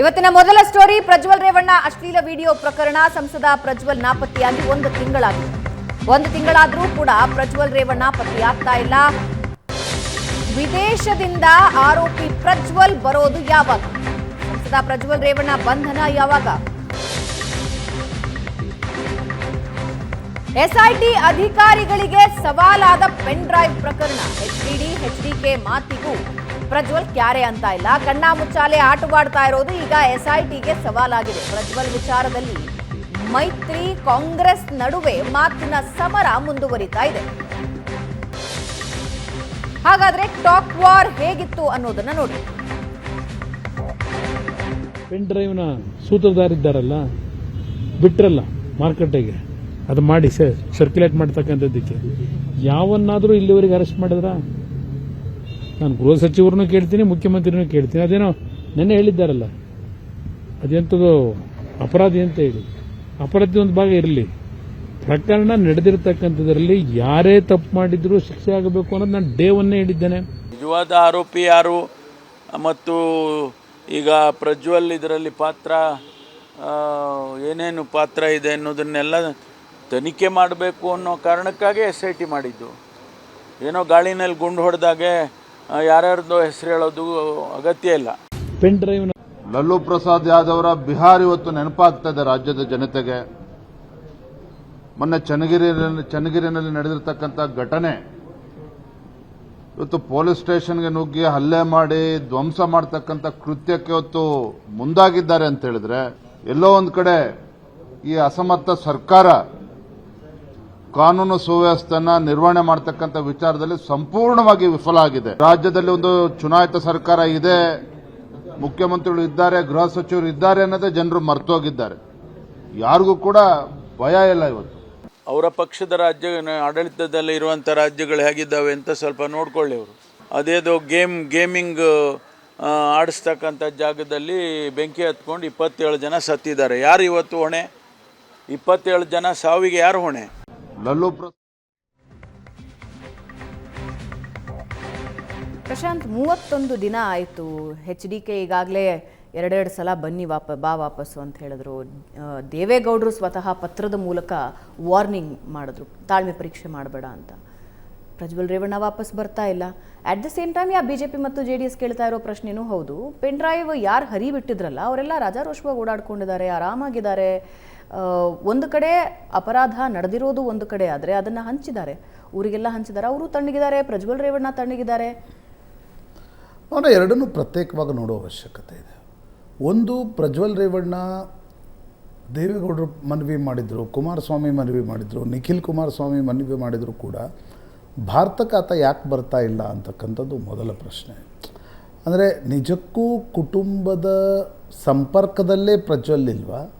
ಇವತ್ತಿನ ಮೊದಲ ಸ್ಟೋರಿ ಪ್ರಜ್ವಲ್ ರೇವಣ್ಣ ಅಶ್ಲೀಲ ವಿಡಿಯೋ ಪ್ರಕರಣ. ಸಂಸದ ಪ್ರಜ್ವಲ್ ನಾಪತ್ತೆಯಾಗಿ ಒಂದು ತಿಂಗಳಾಗಿದೆ. ಒಂದು ತಿಂಗಳಾದರೂ ಕೂಡ ಪ್ರಜ್ವಲ್ ರೇವಣ್ಣ ಪತ್ತೆಯಾಗ್ತಾ ಇಲ್ಲ. ವಿದೇಶದಿಂದ ಆರೋಪಿ ಪ್ರಜ್ವಲ್ ಬರೋದು ಯಾವಾಗ? ಸಂಸದ ಪ್ರಜ್ವಲ್ ರೇವಣ್ಣ ಬಂಧನ ಯಾವಾಗ? ಎಸ್ಐಟಿ ಅಧಿಕಾರಿಗಳಿಗೆ ಸವಾಲಾದ ಪೆನ್ ಡ್ರೈವ್ ಪ್ರಕರಣ. ಎಚ್ಡಿಡಿ, ಎಚ್ಡಿಕೆ ಮಾತಿಗೂ ಪ್ರಜ್ವಲ್ ಕ್ಯಾರೆ ಅಂತ ಇಲ್ಲ. ಕಣ್ಣ ಮುಚ್ಚಾಲೆ ಆಟವಾಡ್ತಾ ಇರೋದು ಈಗ ಎಸ್ಐಟಿಗೆ ಸವಾಲಾಗಿದೆ. ಪ್ರಜ್ವಲ್ ವಿಚಾರದಲ್ಲಿ ಮೈತ್ರಿ ಕಾಂಗ್ರೆಸ್ ನಡುವೆ ಮಾತಿನ ಸಮರ ಮುಂದುವರಿತಾ ಇದೆ. ಹಾಗಾದ್ರೆ ಟಾಕ್ ವಾರ್ ಹೇಗಿತ್ತು ಅನ್ನೋದನ್ನ ನೋಡಿ. ಪೆನ್ ಡ್ರೈವ್ನ ಸೂತ್ರಧಾರಿದ್ದಾರಲ್ಲ, ಬಿಟ್ರಲ್ಲ ಮಾರುಕಟ್ಟೆಗೆ. ಅದು ಮಾಡಿ ಸರ್ಕ್ಯುಲೇಟ್ ಮಾಡ್ತಕ್ಕಂಥದ್ದಕ್ಕೆ. ಯಾವನ್ನಾದರೂ ಇಲ್ಲಿವರೆಗೆ ಅರೆಸ್ಟ್ ಮಾಡಿದ್ರ? ನಾನು ಗೃಹ ಸಚಿವರನ್ನು ಕೇಳ್ತೀನಿ ಮುಖ್ಯಮಂತ್ರಿನೂ ಕೇಳ್ತೀನಿ. ಅದೇನೋ ನೆನ್ನೆ ಹೇಳಿದ್ದಾರಲ್ಲ? ಅದೆಂಥದ್ದು ಅಪರಾಧಿ ಅಂತ ಹೇಳಿ. ಅಪರಾಧಿ ಒಂದು ಭಾಗ ಇರಲಿ. ಪ್ರಕರಣ ನಡೆದಿರ್ತಕ್ಕಂಥದ್ರಲ್ಲಿ ಯಾರೇ ತಪ್ಪು ಮಾಡಿದ್ರು ಶಿಕ್ಷೆ ಆಗಬೇಕು ಅನ್ನೋದು ನಾನು ಡೇ ಒನ್ನೇ ಹೇಳಿದ್ದೇನೆ. ನಿಜವಾದ ಆರೋಪಿ ಯಾರು? ಮತ್ತು ಈಗ ಪ್ರಜ್ವಲ್ ಇದರಲ್ಲಿ ಪಾತ್ರ ಏನೇನು ಪಾತ್ರ ಇದೆ ಅನ್ನೋದನ್ನೆಲ್ಲ ತನಿಖೆ ಮಾಡಬೇಕು ಅನ್ನೋ ಕಾರಣಕ್ಕಾಗಿ ಎಸ್ ಐ ಟಿ ಮಾಡಿದ್ದು. ಏನೋ ಗಾಳಿನಲ್ಲಿ ಗುಂಡು ಹೊಡೆದಾಗೆ ಯಾರ್ಯಾರ್ದೋ ಹೆಸರು ಹೇಳೋದು ಅಗತ್ಯ ಇಲ್ಲ. ಪೆನ್ ಡ್ರೈವ್ ಲಲ್ಲು ಪ್ರಸಾದ್ ಯಾದವ್ ಅವರ ಬಿಹಾರ್ ಇವತ್ತು ನೆನಪಾಗ್ತಾ ಇದೆ ರಾಜ್ಯದ ಜನತೆಗೆ. ಮೊನ್ನೆ ಚನ್ನಗಿರಿ ಚನ್ನಗಿರಿನಲ್ಲಿ ನಡೆದಿರ್ತಕ್ಕಂಥ ಘಟನೆ. ಇವತ್ತು ಪೊಲೀಸ್ ಸ್ಟೇಷನ್ಗೆ ನುಗ್ಗಿ ಹಲ್ಲೆ ಮಾಡಿ ಧ್ವಂಸ ಮಾಡತಕ್ಕಂತ ಕೃತ್ಯಕ್ಕೆ ಇವತ್ತು ಮುಂದಾಗಿದ್ದಾರೆ ಅಂತ ಹೇಳಿದ್ರೆ ಎಲ್ಲೋ ಒಂದ್ ಕಡೆ ಈ ಅಸಮರ್ಥ ಸರ್ಕಾರ ಕಾನೂನು ಸುವ್ಯವಸ್ಥೆಯನ್ನ ನಿರ್ವಹಣೆ ಮಾಡತಕ್ಕಂಥ ವಿಚಾರದಲ್ಲಿ ಸಂಪೂರ್ಣವಾಗಿ ವಿಫಲ ಆಗಿದೆ. ರಾಜ್ಯದಲ್ಲಿ ಒಂದು ಚುನಾಯಿತ ಸರ್ಕಾರ ಇದೆ, ಮುಖ್ಯಮಂತ್ರಿಗಳು ಇದ್ದಾರೆ, ಗೃಹ ಸಚಿವರು ಇದ್ದಾರೆ ಅನ್ನೋದೇ ಜನರು ಮರ್ತೋಗಿದ್ದಾರೆ. ಯಾರಿಗೂ ಕೂಡ ಭಯ ಇಲ್ಲ ಇವತ್ತು. ಅವರ ಪಕ್ಷದ ರಾಜ್ಯ, ಆಡಳಿತದಲ್ಲಿ ಇರುವಂಥ ರಾಜ್ಯಗಳು ಹೇಗಿದ್ದಾವೆ ಅಂತ ಸ್ವಲ್ಪ ನೋಡ್ಕೊಳ್ಳಿ ಅವರು ಅದೇದು ಗೇಮ್, ಗೇಮಿಂಗ್ ಆಡಿಸ್ತಕ್ಕಂಥ ಜಾಗದಲ್ಲಿ ಬೆಂಕಿ ಹತ್ಕೊಂಡು ಇಪ್ಪತ್ತೇಳು ಜನ ಸತ್ತಿದ್ದಾರೆ. ಯಾರು ಇವತ್ತು ಹೊಣೆ? ಇಪ್ಪತ್ತೇಳು ಜನ ಸಾವಿಗೆ ಯಾರು ಹೊಣೆ? ಲಲ್ಲೂ ಪ್ರ ಪ್ರಶಾಂತ್, ಮೂವತ್ತೊಂದು ದಿನ ಆಯಿತು. ಎಚ್ ಡಿ ಕೆ ಈಗಾಗಲೇ ಎರಡೆರಡು ಸಲ ಬನ್ನಿ ವಾಪ, ಬಾ ವಾಪಸ್ಸು ಅಂತ ಹೇಳಿದ್ರು. ದೇವೇಗೌಡರು ಸ್ವತಃ ಪತ್ರದ ಮೂಲಕ ವಾರ್ನಿಂಗ್ ಮಾಡಿದ್ರು. ತಾಳ್ಮೆ ಪರೀಕ್ಷೆ ಮಾಡಬೇಡ ಅಂತ. ಪ್ರಜ್ವಲ್ ರೇವಣ್ಣ ವಾಪಸ್ ಬರ್ತಾ ಇಲ್ಲ. ಅಟ್ ದ ಸೇಮ್ ಟೈಮ್ ಯಾ ಬಿ ಜೆ ಪಿ ಮತ್ತು ಜೆ ಡಿ ಎಸ್ ಕೇಳ್ತಾ ಇರೋ ಪ್ರಶ್ನೆನೂ ಹೌದು. ಪೆನ್ ಡ್ರೈವ್ ಯಾರು ಹರಿ ಬಿಟ್ಟಿದ್ರಲ್ಲ ಅವರೆಲ್ಲ ರಾಜಾರೋಷವಾಗಿ ಓಡಾಡ್ಕೊಂಡಿದ್ದಾರೆ, ಆರಾಮಾಗಿದ್ದಾರೆ. ಒಂದು ಕಡೆ ಅಪರಾಧ ನಡೆದಿರೋದು ಒಂದು ಕಡೆ ಆದರೆ ಅದನ್ನು ಹಂಚಿದ್ದಾರೆ. ಊರಿಗೆಲ್ಲ ಹಂಚಿದ್ದಾರೆ. ಅವರು ತಣ್ಣಗಿದ್ದಾರೆ. ಪ್ರಜ್ವಲ್ ರೇವಣ್ಣ ತಣ್ಣಗಿದ್ದಾರೆ. ನಾನು ಎರಡನ್ನೂ ಪ್ರತ್ಯೇಕವಾಗಿ ನೋಡೋ ಅವಶ್ಯಕತೆ ಇದೆ. ಒಂದು, ಪ್ರಜ್ವಲ್ ರೇವಣ್ಣ ದೇವೇಗೌಡರು ಮನವಿ ಮಾಡಿದರು, ಕುಮಾರಸ್ವಾಮಿ ಮನವಿ ಮಾಡಿದರು, ನಿಖಿಲ್ ಕುಮಾರಸ್ವಾಮಿ ಮನವಿ ಮಾಡಿದರೂ ಕೂಡ ಭಾರತಕ್ಕೆ ಆತ ಯಾಕೆ ಬರ್ತಾ ಇಲ್ಲ ಅಂತಕ್ಕಂಥದ್ದು ಮೊದಲ ಪ್ರಶ್ನೆ. ಅಂದರೆ ನಿಜಕ್ಕೂ ಕುಟುಂಬದ ಸಂಪರ್ಕದಲ್ಲೇ ಪ್ರಜ್ವಲ್ ಇಲ್ವಾ?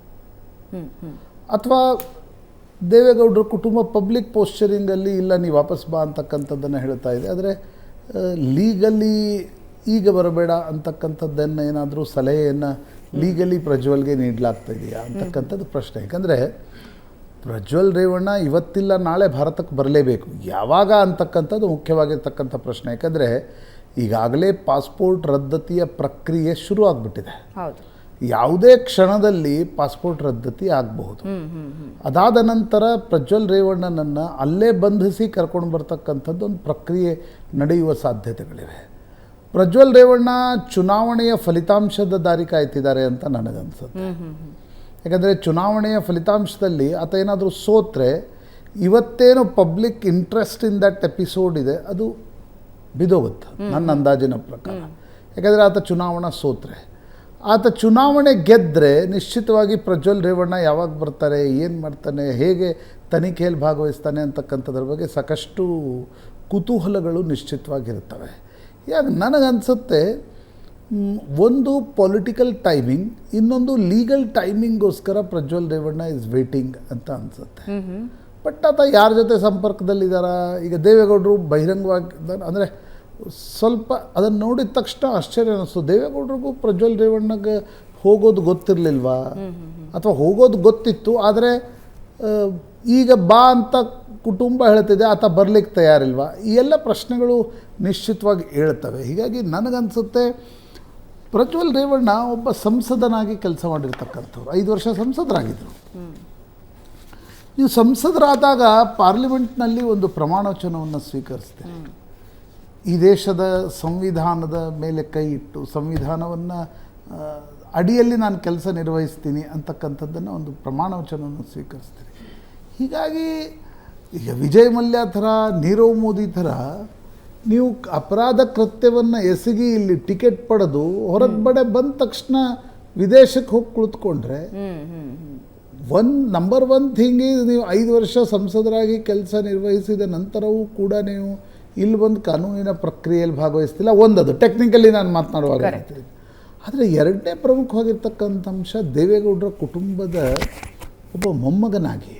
ಅಥವಾ ದೇವೇಗೌಡರ ಕುಟುಂಬ ಪಬ್ಲಿಕ್ ಪೋಸ್ಚರಿಂಗಲ್ಲಿ ಇಲ್ಲ ನೀವು ವಾಪಸ್ ಬಾ ಅಂತಕ್ಕಂಥದ್ದನ್ನು ಹೇಳ್ತಾ ಇದೆ. ಆದರೆ ಲೀಗಲಿ ಈಗ ಬರಬೇಡ ಅಂತಕ್ಕಂಥದ್ದನ್ನು ಏನಾದರೂ ಸಲಹೆಯನ್ನು ಲೀಗಲಿ ಪ್ರಜ್ವಲ್ಗೆ ನೀಡಲಾಗ್ತಾ ಇದೆಯಾ ಅಂತಕ್ಕಂಥದ್ದು ಪ್ರಶ್ನೆ. ಯಾಕಂದರೆ, ಪ್ರಜ್ವಲ್ ರೇವಣ್ಣ ಇವತ್ತಿಲ್ಲ, ನಾಳೆ ಭಾರತಕ್ಕೆ ಬರಲೇಬೇಕು. ಯಾವಾಗ ಅಂತಕ್ಕಂಥದ್ದು ಮುಖ್ಯವಾಗಿರ್ತಕ್ಕಂಥ ಪ್ರಶ್ನೆ. ಯಾಕಂದರೆ, ಈಗಾಗಲೇ ಪಾಸ್ಪೋರ್ಟ್ ರದ್ದತಿಯ ಪ್ರಕ್ರಿಯೆ ಶುರು ಆಗಿಬಿಟ್ಟಿದೆ ಹೌದು. ಯಾವುದೇ ಕ್ಷಣದಲ್ಲಿ ಪಾಸ್ಪೋರ್ಟ್ ರದ್ದತಿ ಆಗಬಹುದು. ಅದಾದ ನಂತರ ಪ್ರಜ್ವಲ್ ರೇವಣ್ಣನನ್ನು ಅಲ್ಲೇ ಬಂಧಿಸಿ ಕರ್ಕೊಂಡು ಬರ್ತಕ್ಕಂಥದ್ದು ಒಂದು ಪ್ರಕ್ರಿಯೆ ನಡೆಯುವ ಸಾಧ್ಯತೆಗಳಿವೆ. ಪ್ರಜ್ವಲ್ ರೇವಣ್ಣ ಚುನಾವಣೆಯ ಫಲಿತಾಂಶದ ದಾರಿ ಕಾಯ್ತಿದ್ದಾರೆ ಅಂತ ನನಗನ್ಸುತ್ತೆ. ಯಾಕಂದರೆ ಚುನಾವಣೆಯ ಫಲಿತಾಂಶದಲ್ಲಿ ಆತ ಏನಾದರೂ ಸೋತ್ರೆ ಇವತ್ತೇನು public interest in that episode ಇದೆ ಅದು ಬಿದೋಗುತ್ತೆ. ನನ್ನ ಅಂದಾಜಿನ ಪ್ರಕಾರ. ಯಾಕಂದರೆ ಆತ ಚುನಾವಣಾ ಸೋತ್ರೆ. ಆತ ಚುನಾವಣೆ ಗೆದ್ದರೆ ನಿಶ್ಚಿತವಾಗಿ ಪ್ರಜ್ವಲ್ ರೇವಣ್ಣ ಯಾವಾಗ ಬರ್ತಾರೆ ಏನು ಮಾಡ್ತಾನೆ ಹೇಗೆ ತನಿಖೆಯಲ್ಲಿ ಭಾಗವಹಿಸ್ತಾನೆ ಅಂತಕ್ಕಂಥದ್ರ ಬಗ್ಗೆ ಸಾಕಷ್ಟು ಕುತೂಹಲಗಳು ನಿಶ್ಚಿತವಾಗಿರ್ತವೆ ಯಾಕೆ ನನಗನ್ಸುತ್ತೆ ಒಂದು ಪೊಲಿಟಿಕಲ್ ಟೈಮಿಂಗ್ ಇನ್ನೊಂದು ಲೀಗಲ್ ಟೈಮಿಂಗ್ಗೋಸ್ಕರ ಪ್ರಜ್ವಲ್ ರೇವಣ್ಣ ಇಸ್ ವೇಟಿಂಗ್ ಅಂತ ಅನಿಸುತ್ತೆ. ಬಟ್ ಆತ ಯಾರ ಜೊತೆ ಸಂಪರ್ಕದಲ್ಲಿದ್ದಾರಾ ಈಗ ದೇವೇಗೌಡರು ಬಹಿರಂಗವಾಗಿ ಅಂದರೆ ಸ್ವಲ್ಪ ಅದನ್ನು ನೋಡಿದ ತಕ್ಷಣ ಆಶ್ಚರ್ಯ ಅನ್ನಿಸ್ತು ದೇವೇಗೌಡರಿಗೂ ಪ್ರಜ್ವಲ್ ರೇವಣ್ಣಗೆ ಹೋಗೋದು ಗೊತ್ತಿರಲಿಲ್ವಾ? ಅಥವಾ ಹೋಗೋದು ಗೊತ್ತಿತ್ತು, ಆದರೆ ಈಗ ಬಾ ಅಂತ ಕುಟುಂಬ ಹೇಳ್ತಿದೆ, ಆತ ಬರಲಿಕ್ಕೆ ತಯಾರಿಲ್ವಾ? ಈ ಎಲ್ಲ ಪ್ರಶ್ನೆಗಳು ನಿಶ್ಚಿತವಾಗಿ ಹೇಳ್ತವೆ. ಹೀಗಾಗಿ ನನಗನ್ಸುತ್ತೆ, ಪ್ರಜ್ವಲ್ ರೇವಣ್ಣ ಒಬ್ಬ ಸಂಸದನಾಗಿ ಕೆಲಸ ಮಾಡಿರ್ತಕ್ಕಂಥವ್ರು. ಐದು ವರ್ಷ ಸಂಸದರಾಗಿದ್ದರು ನೀವು ಸಂಸದರಾದಾಗ ಪಾರ್ಲಿಮೆಂಟ್ನಲ್ಲಿ ಒಂದು ಪ್ರಮಾಣವಚನವನ್ನು ಸ್ವೀಕರಿಸ್ತೀರಿ. ಈ ದೇಶದ ಸಂವಿಧಾನದ ಮೇಲೆ ಕೈ ಇಟ್ಟು ಸಂವಿಧಾನವನ್ನು ಅಡಿಯಲ್ಲಿ ನಾನು ಕೆಲಸ ನಿರ್ವಹಿಸ್ತೀನಿ ಅಂತಕ್ಕಂಥದ್ದನ್ನು ಒಂದು ಪ್ರಮಾಣವಚನವನ್ನು ಸ್ವೀಕರಿಸ್ತೀನಿ. ಹೀಗಾಗಿ ಈಗ ವಿಜಯ್ ಮಲ್ಯ ಥರ ನೀರವ್ ಮೋದಿ ಥರ ನೀವು ಅಪರಾಧ ಕೃತ್ಯವನ್ನು ಎಸಗಿ ಇಲ್ಲಿ ಟಿಕೆಟ್ ಪಡೆದು ಹೊರಗೆ ಬಡೆ ಬಂದ ತಕ್ಷಣ ವಿದೇಶಕ್ಕೆ ಹೋಗಿ ಕುಳಿತುಕೊಂಡ್ರೆ ಒನ್ ನಂಬರ್ ಒನ್ ಥಿಂಗ್ ನೀವು ಐದು ವರ್ಷ ಸಂಸದರಾಗಿ ಕೆಲಸ ನಿರ್ವಹಿಸಿದ ನಂತರವೂ ಕೂಡ ನೀವು ಇಲ್ಲಿ ಬಂದು ಕಾನೂನಿನ ಪ್ರಕ್ರಿಯೆಯಲ್ಲಿ ಭಾಗವಹಿಸ್ತಿಲ್ಲ ಒಂದದು. ಟೆಕ್ನಿಕಲಿ ನಾನು ಮಾತನಾಡುವಾಗ. ಆದರೆ ಎರಡನೇ ಪ್ರಮುಖವಾಗಿರ್ತಕ್ಕಂಥ ಅಂಶ ದೇವೇಗೌಡರ ಕುಟುಂಬದ ಒಬ್ಬ ಮೊಮ್ಮಗನಾಗಿ.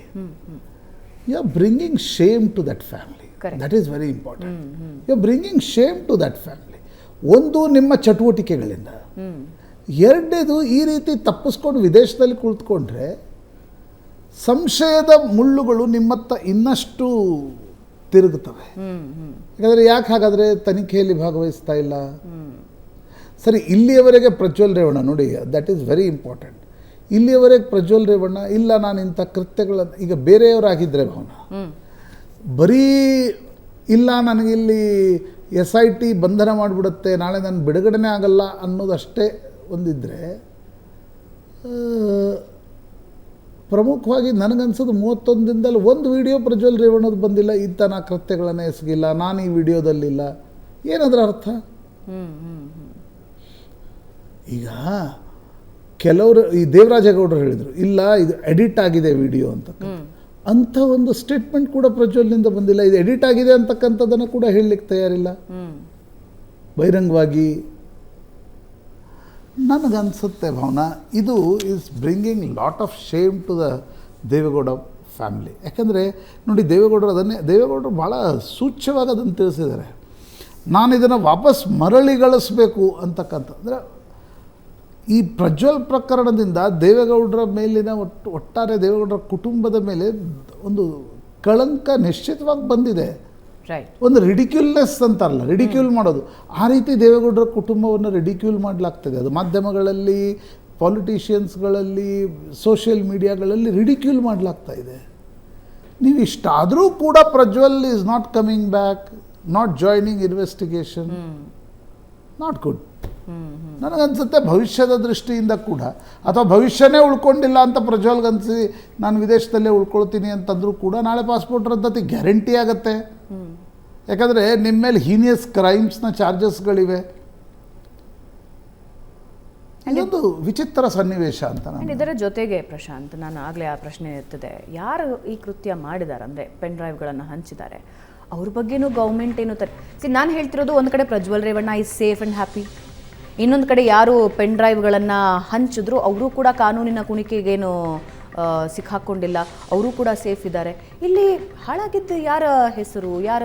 You are bringing shame to that family. That is very important you are bringing shame to that family ಒಂದು ನಿಮ್ಮ ಚಟುವಟಿಕೆಗಳಿಂದ. ಎರಡನೇದು ಈ ರೀತಿ ತಪ್ಪಿಸ್ಕೊಂಡು ವಿದೇಶದಲ್ಲಿ ಕುಳಿತುಕೊಂಡ್ರೆ ಸಂಶಯದ ಮುಳ್ಳುಗಳು ನಿಮ್ಮತ್ತ ಇನ್ನಷ್ಟು ತಿರುಗುತ್ತವೆ. ಯಾಕಂದರೆ ಯಾಕೆ ಹಾಗಾದರೆ ತನಿಖೆಯಲ್ಲಿ ಭಾಗವಹಿಸ್ತಾ ಇಲ್ಲ? ಸರಿ ಇಲ್ಲಿಯವರೆಗೆ ಪ್ರಜ್ವಲ್ ರೇವಣ್ಣ ನೋಡಿ ದಟ್ ಈಸ್ ವೆರಿ ಇಂಪಾರ್ಟೆಂಟ್ ಇಲ್ಲಿಯವರೆಗೆ ಪ್ರಜ್ವಲ್ ರೇವಣ್ಣ ಇಲ್ಲ ನಾನು ಇಂಥ ಕೃತ್ಯಗಳನ್ನು ಈಗ ಬೇರೆಯವರಾಗಿದ್ದರೆ ಭವನ. ಬರೀ ಇಲ್ಲ ನನಗಿಲ್ಲಿ ಎಸ್ ಐ ಟಿ ಬಂಧನ ಮಾಡಿಬಿಡುತ್ತೆ ನಾಳೆ ನಾನು ಬಿಡುಗಡೆನೇ ಆಗಲ್ಲ ಅನ್ನೋದಷ್ಟೇ ಒಂದಿದ್ದರೆ ಪ್ರಮುಖವಾಗಿ ನನಗನ್ಸೋದು ಮೂವತ್ತೊಂದು ದಿನದಲ್ಲಿ ಒಂದು ವಿಡಿಯೋ ಪ್ರಜ್ವಲ್ ರೇವಣ್ಣದು ಬಂದಿಲ್ಲ ಇಂಥ ನಾ ಕೃತ್ಯಗಳನ್ನು ಎಸಗಿಲ್ಲ ನಾನು ಈ ವಿಡಿಯೋದಲ್ಲಿಲ್ಲ. ಏನದರ ಅರ್ಥ? ಈಗ ಕೆಲವರು ಈ ದೇವರಾಜೇಗೌಡರು ಹೇಳಿದರು ಇಲ್ಲ ಇದು ಎಡಿಟ್ ಆಗಿದೆ ವಿಡಿಯೋ ಅಂತ ಅಂಥ ಒಂದು ಸ್ಟೇಟ್ಮೆಂಟ್ ಕೂಡ ಪ್ರಜ್ವಲ್ನಿಂದ ಬಂದಿಲ್ಲ ಇದು ಎಡಿಟ್ ಆಗಿದೆ ಅಂತಕ್ಕಂಥದ್ದನ್ನು ಕೂಡ ಹೇಳಲಿಕ್ಕೆ ತಯಾರಿಲ್ಲ. ಬಹಿರಂಗವಾಗಿ ನನಗನ್ಸುತ್ತೆ ಭಾವನಾ, ಇದು is bringing lot of shame to the Deve Gowda family ಯಾಕಂದರೆ ನೋಡಿ ದೇವೇಗೌಡರು ಅದನ್ನೇ, ದೇವೇಗೌಡರು ಭಾಳ ಸೂಚ್ಯವಾಗಿ ಅದನ್ನು ತಿಳಿಸಿದ್ದಾರೆ. ನಾನು ಇದನ್ನು ವಾಪಸ್ ಮರಳಿ ಮರಳಿಗಳಿಸ್ಬೇಕು ಅಂತಕ್ಕಂಥ, ಅಂದರೆ ಈ ಪ್ರಜ್ವಲ್ ಪ್ರಕರಣದಿಂದ ದೇವೇಗೌಡರ ಮೇಲಿನ ಒಟ್ಟು ಒಟ್ಟಾರೆ ದೇವೇಗೌಡರ ಕುಟುಂಬದ ಮೇಲೆ ಒಂದು ಕಳಂಕ ನಿಶ್ಚಿತವಾಗಿ ಬಂದಿದೆ. ಒಂದು ರಿಡಿಕ್ಯುಲ್ನೆಸ್ ಅಂತಾರಲ್ಲ ರಿಡಿಕ್ಯೂಲ್ ಮಾಡೋದು. ಆ ರೀತಿ ದೇವೇಗೌಡರ ಕುಟುಂಬವನ್ನು ರಿಡಿಕ್ಯೂಲ್ ಮಾಡಲಾಗ್ತದೆ. ಅದು ಮಾಧ್ಯಮಗಳಲ್ಲಿ ಪಾಲಿಟಿಷಿಯನ್ಸ್ಗಳಲ್ಲಿ ಸೋಷಿಯಲ್ ಮೀಡಿಯಾಗಳಲ್ಲಿ ರಿಡಿಕ್ಯೂಲ್ ಮಾಡಲಾಗ್ತಾ ಇದೆ. ನೀವು ಇಷ್ಟಾದರೂ ಕೂಡ Prajwal is not coming back not joining investigation not good ನನಗನ್ಸುತ್ತೆ ಭವಿಷ್ಯದ ದೃಷ್ಟಿಯಿಂದ ಕೂಡ. ಅಥವಾ ಭವಿಷ್ಯನೇ ಉಳ್ಕೊಂಡಿಲ್ಲ ಅಂತ ಪ್ರಜ್ವಲ್ಗನ್ಸಿ ನಾನು ವಿದೇಶದಲ್ಲೇ ಉಳ್ಕೊಳ್ತೀನಿ ಅಂತಂದ್ರೂ ಕೂಡ ನಾಳೆ ಪಾಸ್ಪೋರ್ಟ್ ರದ್ದತಿ ಗ್ಯಾರಂಟಿ ಆಗುತ್ತೆ. ಯಾಕಂದರೆ ನಿಮ್ಮ ಮೇಲೆ ಹೀನಿಯಸ್ ಕ್ರೈಮ್ಸ್ನ ಚಾರ್ಜಸ್ಗಳಿವೆ. ಇದೊಂದು ವಿಚಿತ್ರ ಸನ್ನಿವೇಶ ಅಂತ ನಾನು ಇದರ ಜೊತೆಗೆ ಪ್ರಶಾಂತ್ ನಾನು ಆಗಲೇ ಆ ಪ್ರಶ್ನೆ ಇರ್ತದೆ ಯಾರು ಈ ಕೃತ್ಯ ಮಾಡಿದ್ದಾರೆ ಅಂದರೆ ಪೆನ್ ಡ್ರೈವ್ಗಳನ್ನು ಹಂಚಿದ್ದಾರೆ ಅವ್ರ ಬಗ್ಗೆನೂ ಗೌರ್ಮೆಂಟ್ ಏನು ತರ ಸಿ ನಾನು ಹೇಳ್ತಿರೋದು ಒಂದು ಕಡೆ Prajwal Revanna is safe and happy ಇನ್ನೊಂದು ಕಡೆ ಯಾರು ಪೆನ್ ಡ್ರೈವ್ಗಳನ್ನು ಹಂಚಿದ್ರು, ಅವರು ಕೂಡ ಕಾನೂನಿನ ಕುಣಿಕೆಗೇನು ಸಿಕ್ಕಾಕೊಂಡಿಲ್ಲ. ಅವರು ಕೂಡ ಸೇಫ್ ಇದ್ದಾರೆ. ಇಲ್ಲಿ ಹಾಳಾಗಿದ್ದು ಯಾರ ಹೆಸರು, ಯಾರ?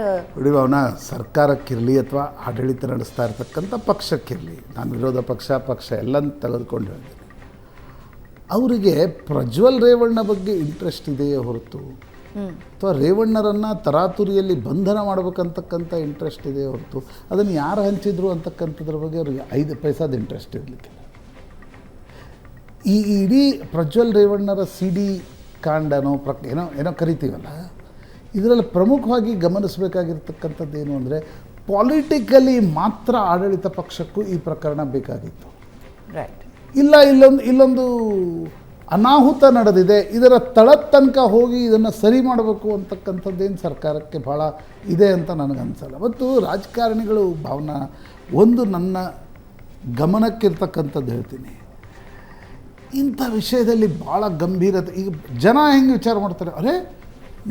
ಅವನ ಸರ್ಕಾರಕ್ಕಿರಲಿ ಅಥವಾ ಆಡಳಿತ ನಡೆಸ್ತಾ ಇರ್ತಕ್ಕಂಥ ಪಕ್ಷಕ್ಕಿರಲಿ, ನಾನು ವಿರೋಧ ಪಕ್ಷ ಪಕ್ಷ ಎಲ್ಲ ತೆಗೆದುಕೊಂಡು ಹೇಳ್ತೀನಿ. ಅವರಿಗೆ ಪ್ರಜ್ವಲ್ ರೇವಣ್ಣ ಬಗ್ಗೆ ಇಂಟ್ರೆಸ್ಟ್ ಇದೆಯೇ ಹೊರತು? ಅಥವಾ ರೇವಣ್ಣರನ್ನು ತರಾತುರಿಯಲ್ಲಿ ಬಂಧನ ಮಾಡಬೇಕಂತಕ್ಕಂಥ ಇಂಟ್ರೆಸ್ಟ್ ಇದೆ ಹೊರತು ಅದನ್ನು ಯಾರು ಹಂಚಿದ್ರು ಅಂತಕ್ಕಂಥದ್ರ ಬಗ್ಗೆ ಅವ್ರಿಗೆ ಐದು ಪೈಸಾದ ಇಂಟ್ರೆಸ್ಟ್ ಇರಲಿಕ್ಕಿಲ್ಲ ಈ ಇಡೀ ಪ್ರಜ್ವಲ್ ರೇವಣ್ಣರ ಸಿಡಿ ಕಾಂಡನೋ ಪ್ರ ಏನೋ ಏನೋ ಕರಿತೀವಲ್ಲ ಇದರಲ್ಲಿ ಪ್ರಮುಖವಾಗಿ ಗಮನಿಸಬೇಕಾಗಿರ್ತಕ್ಕಂಥದ್ದು ಏನು ಅಂದರೆ ಪಾಲಿಟಿಕಲಿ ಮಾತ್ರ ಆಡಳಿತ ಪಕ್ಷಕ್ಕೂ ಈ ಪ್ರಕರಣ ಬೇಕಾಗಿತ್ತು. ರೈಟ್ ಇಲ್ಲ ಇಲ್ಲೊಂದು ಇಲ್ಲೊಂದು ಅನಾಹುತ ನಡೆದಿದೆ, ಇದರ ತಳದ ತನಕ ಹೋಗಿ ಇದನ್ನು ಸರಿ ಮಾಡಬೇಕು ಅಂತಕ್ಕಂಥದ್ದೇನು ಸರ್ಕಾರಕ್ಕೆ ಭಾಳ ಇದೆ ಅಂತ ನನಗನ್ಸಲ್ಲ. ಮತ್ತು ರಾಜಕಾರಣಿಗಳು ಭಾವನಾ, ಒಂದು ನನ್ನ ಗಮನಕ್ಕಿರ್ತಕ್ಕಂಥದ್ದು ಹೇಳ್ತೀನಿ. ಇಂಥ ವಿಷಯದಲ್ಲಿ ಭಾಳ ಗಂಭೀರತೆ, ಈಗ ಜನ ಹೆಂಗೆ ವಿಚಾರ ಮಾಡ್ತಾರೆ? ಅರೆ,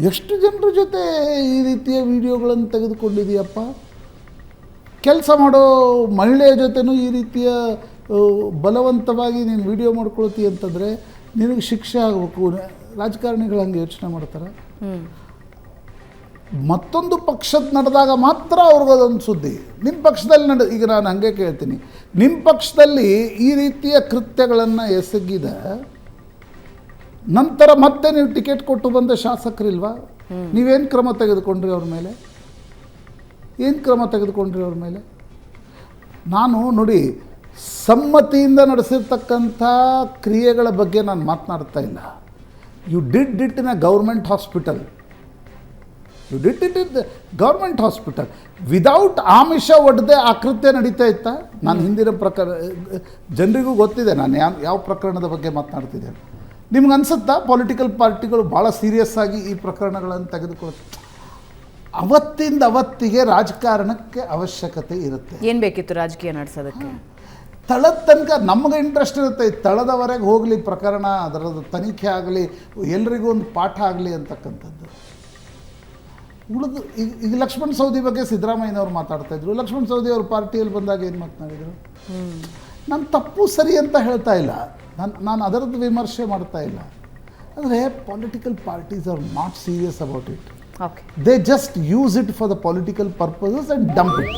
ಎಷ್ಟು ಜನರ ಜೊತೆ ಈ ರೀತಿಯ ವಿಡಿಯೋಗಳನ್ನು ತೆಗೆದುಕೊಂಡಿದೆಯಪ್ಪ? ಕೆಲಸ ಮಾಡೋ ಮಹಿಳೆಯ ಜೊತೆನೂ ಈ ರೀತಿಯ ಬಲವಂತವಾಗಿ ನೀನು ವಿಡಿಯೋ ಮಾಡ್ಕೊಳ್ತೀಯ ಅಂತಂದರೆ ನಿನಗೆ ಶಿಕ್ಷೆ ಆಗಬೇಕು. ರಾಜಕಾರಣಿಗಳು ಹಂಗೆ ಯೋಚನೆ ಮಾಡ್ತಾರೆ. ಮತ್ತೊಂದು ಪಕ್ಷದ ನಡೆದಾಗ ಮಾತ್ರ ಅವ್ರಿಗದೊಂದು ಸುದ್ದಿ. ನಿಮ್ಮ ಪಕ್ಷದಲ್ಲಿ ನಡೆ ಈಗ ನಾನು ಹಂಗೆ ಕೇಳ್ತೀನಿ. ನಿಮ್ಮ ಪಕ್ಷದಲ್ಲಿ ಈ ರೀತಿಯ ಕೃತ್ಯಗಳನ್ನು ಎಸಗಿದ. ನಂತರ ಮತ್ತೆ ನೀವು ಟಿಕೆಟ್ ಕೊಟ್ಟು ಬಂದ ಶಾಸಕರಿಲ್ವಾ? ನೀವೇನು ಕ್ರಮ ತೆಗೆದುಕೊಂಡ್ರಿ ಅವ್ರ ಮೇಲೆ? ಏನು ಕ್ರಮ ತೆಗೆದುಕೊಂಡ್ರಿ ಅವ್ರ ಮೇಲೆ? ನಾನು ನೋಡಿ ಸಮ್ಮತಿಯಿಂದ ನಡೆಸಿರ್ತಕ್ಕಂಥ ಕ್ರಿಯೆಗಳ ಬಗ್ಗೆ ನಾನು ಮಾತನಾಡ್ತಾ ಇಲ್ಲ. You did it in a government hospital you did it in government hospital without ಆಮಿಷ ಒಡ್ದೆ ಆ ಕೃತ್ಯ ನಡೀತಾ ಇತ್ತಾ? ನಾನು ಹಿಂದಿನ ಪ್ರಕರ ಜನರಿಗೂ ಗೊತ್ತಿದೆ ನಾನು ಯಾವ ಯಾವ ಪ್ರಕರಣದ ಬಗ್ಗೆ ಮಾತನಾಡ್ತಿದ್ದೇನೆ. ನಿಮ್ಗೆ ಅನ್ಸುತ್ತಾ ಪೊಲಿಟಿಕಲ್ ಪಾರ್ಟಿಗಳು ಭಾಳ ಸೀರಿಯಸ್ ಆಗಿ ಈ ಪ್ರಕರಣಗಳನ್ನು ತೆಗೆದುಕೊಳ್ತಾರೆ ಅವತ್ತಿಂದ ಅವತ್ತಿಗೆ ರಾಜಕಾರಣಕ್ಕೆ ಅವಶ್ಯಕತೆ ಇರುತ್ತೆ. ಏನು ಬೇಕಿತ್ತು ರಾಜಕೀಯ ನಡೆಸೋದಕ್ಕೆ? ತಳದ ತನಕ ನಮಗೆ ಇಂಟ್ರೆಸ್ಟ್ ಇರುತ್ತೆ. ತಳದವರೆಗೆ ಹೋಗಲಿ ಪ್ರಕರಣ ಅದರದ್ದು ತನಿಖೆ ಆಗಲಿ ಎಲ್ರಿಗೂ ಒಂದು ಪಾಠ ಆಗಲಿ ಅಂತಕ್ಕಂಥದ್ದು. ಉಳಿದು ಈಗ ಈಗ ಲಕ್ಷ್ಮಣ್ ಸೌದಿ ಬಗ್ಗೆ ಸಿದ್ದರಾಮಯ್ಯನವ್ರು ಮಾತಾಡ್ತಾ ಇದ್ರು. ಲಕ್ಷ್ಮಣ್ ಸೌದಿ ಅವ್ರ ಪಾರ್ಟಿಯಲ್ಲಿ ಬಂದಾಗ ಏನು ಮಾತನಾಡಿದರು ನಾನು ತಪ್ಪು ಸರಿ ಅಂತ ಹೇಳ್ತಾ ಇಲ್ಲ. ನಾನು ನಾನು ಅದರದ್ದು ವಿಮರ್ಶೆ ಮಾಡ್ತಾ ಇಲ್ಲ. ಅಂದರೆ political parties are not serious about it okay they just use it for the political purposes and dump it